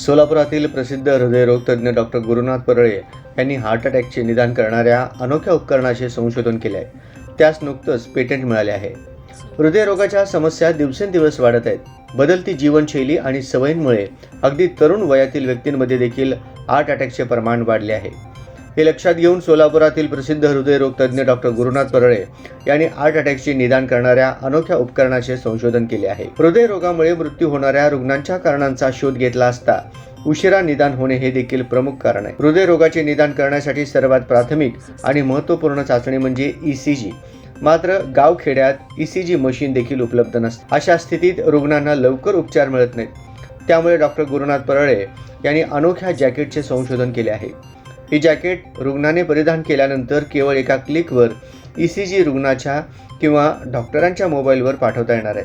सोलापुरातील प्रसिद्ध हृदयरोगतज्ञ डॉक्टर गुरुनाथ परळे यांनी हार्ट अटॅकचे निदान करणाऱ्या अनोख्या उपकरणाचे संशोधन केले आहे त्यास नुकतंच पेटंट मिळाले आहे. हृदयरोगाच्या समस्या दिवसेंदिवस वाढत आहेत. बदलती जीवनशैली आणि सवयींमुळे अगदी तरुण वयातील व्यक्तींमध्ये देखील हार्ट अटॅकचे प्रमाण वाढले आहे. हे लक्षात घेऊन सोलापुरातील प्रसिद्ध हृदयरोग तज्ज्ञ डॉक्टर गुरुनाथ परळे यांनी हार्ट अटॅकचे निदान करणाऱ्या अनोख्या उपकरणाचे संशोधन केले आहे. हृदयरोगामुळे मृत्यू होणाऱ्या रुग्णांच्या कारणांचा शोध घेतला असता उशिरा निदान होणे हे देखील प्रमुख कारण आहे. हृदयरोगाचे निदान करण्यासाठी सर्वात प्राथमिक आणि महत्त्वपूर्ण चाचणी म्हणजे ई सी जी. मात्र गावखेड्यात ई सी जी मशीन देखील उपलब्ध नसते. अशा स्थितीत रुग्णांना लवकर उपचार मिळत नाहीत. त्यामुळे डॉक्टर गुरुनाथ परळे यांनी अनोख्या जॅकेटचे संशोधन केले आहे. ही जॅकेट रुग्णाने परिधान केल्यानंतर केवळ एका क्लिकवर ई सी जी रुग्णाच्या किंवा डॉक्टरांच्या मोबाईलवर पाठवता येणार आहे.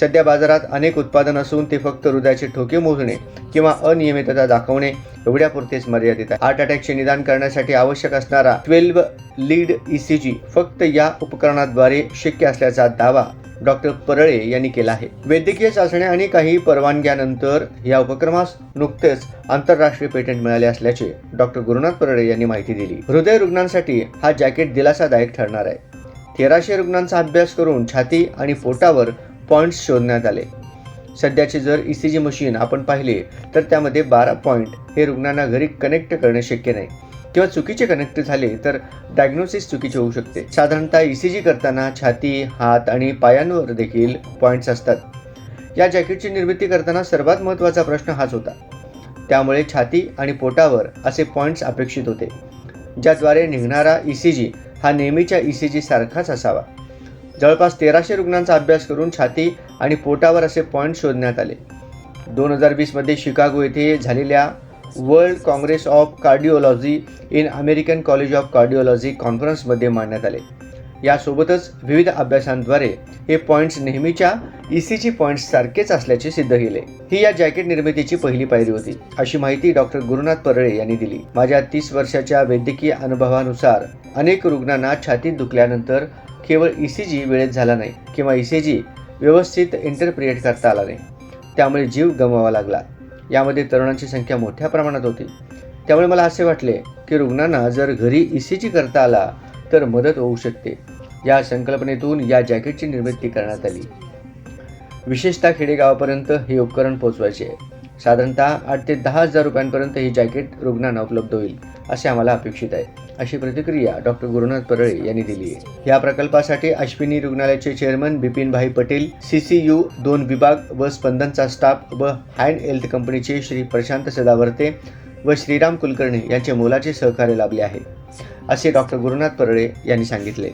सध्या बाजारात अनेक उत्पादन असून ते फक्त हृदयाचे ठोके मोजणे किंवा अनियमितता दाखवणे एवढ्यापुरतेच मर्यादित आहे. हार्ट अटॅकचे निदान करण्यासाठी आवश्यक असणारा twelve lead E C G फक्त या उपकरणाद्वारे शक्य असल्याचा दावा डॉक्टर परळे यांनी केला आहे. वैद्यकीय चाचण्या आणि काही परवानग्यानंतर या उपक्रमास नुकतेच आंतरराष्ट्रीय पेटंट मिळाले असल्याचे डॉक्टर गुरुनाथ परळे यांनी माहिती दिली. हृदय रुग्णांसाठी हा जॅकेट दिलासादायक ठरणार आहे. तेराशे रुग्णांचा अभ्यास करून छाती आणि पोटावर पॉईंट्स शोधण्यात आले. सध्याचे जर ई सी जी मशीन आपण पाहिले तर त्यामध्ये बारा पॉईंट हे रुग्णांना घरी कनेक्ट करणे शक्य नाही. किंवा चुकीचे कनेक्ट झाले तर डायग्नोसिस चुकीचे होऊ शकते. साधारणतः ई सी जी करताना छाती हात आणि पायांवर देखील पॉईंट्स असतात. या जॅकेटची निर्मिती करताना सर्वात महत्त्वाचा प्रश्न हाच होता. त्यामुळे छाती आणि पोटावर असे पॉईंट्स अपेक्षित होते ज्याद्वारे निघणारा ई सी जी हा नेहमीच्या ई सी जी सारखाच असावा. जवळपास तेराशे रुग्णांचा अभ्यास करून छाती आणि पोटावर असे पॉईंट शोधण्यात आले. दोन हजार वीसमध्ये शिकागो येथे झालेल्या world congress of cardiology in American college of cardiology कॉन्फरन्समध्ये मांडण्यात आले. यासोबतच विविध अभ्यासांद्वारे हे पॉईंट्स नेहमीच्या ई सी जी पॉईंट्स सारखेच असल्याचे सिद्ध केले. ही या जॅकेट निर्मितीची पहिली पायरी होती. अशी माहिती डॉक्टर गुरुनाथ परळे यांनी दिली. माझ्या तीस वर्षाच्या वैद्यकीय अनुभवानुसार अनेक रुग्णांना छातीत दुखल्यानंतर केवळ ई सी जी वेळेत झाला नाही किंवा ई सी जी व्यवस्थित इंटरप्रिएट करता आला नाही. त्यामुळे जीव गमवावा लागला. यामध्ये तरुणांची संख्या मोठ्या प्रमाणात होती. त्यामुळे मला असे वाटले की रुग्णांना जर घरी ई सी जी करता आला तर मदत होऊ शकते. या संकल्पनेतून या जॅकेटची निर्मिती करण्यात आली. विशेषतः खेडेगावापर्यंत हे उपकरण पोचवायचे साधारणतः आठ ते दहा हजार रुपयांपर्यंत ही जॅकेट रुग्णांना उपलब्ध होईल असे आम्हाला अपेक्षित आहे अशी प्रतिक्रिया डॉक्टर गुरुनाथ परळे यांनी दिली आहे. या प्रकल्पासाठी अश्विनी रुग्णालयाचे chairman Bipinbhai Patel C C U दोन विभाग व स्पंदनचा स्टाफ व हँड हेल्थ कंपनीचे श्री प्रशांत सदावर्ते व श्रीराम कुलकर्णी यांचे मोलाचे सहकार्य लाभले आहे असे डॉक्टर गुरुनाथ परळे यांनी सांगितले.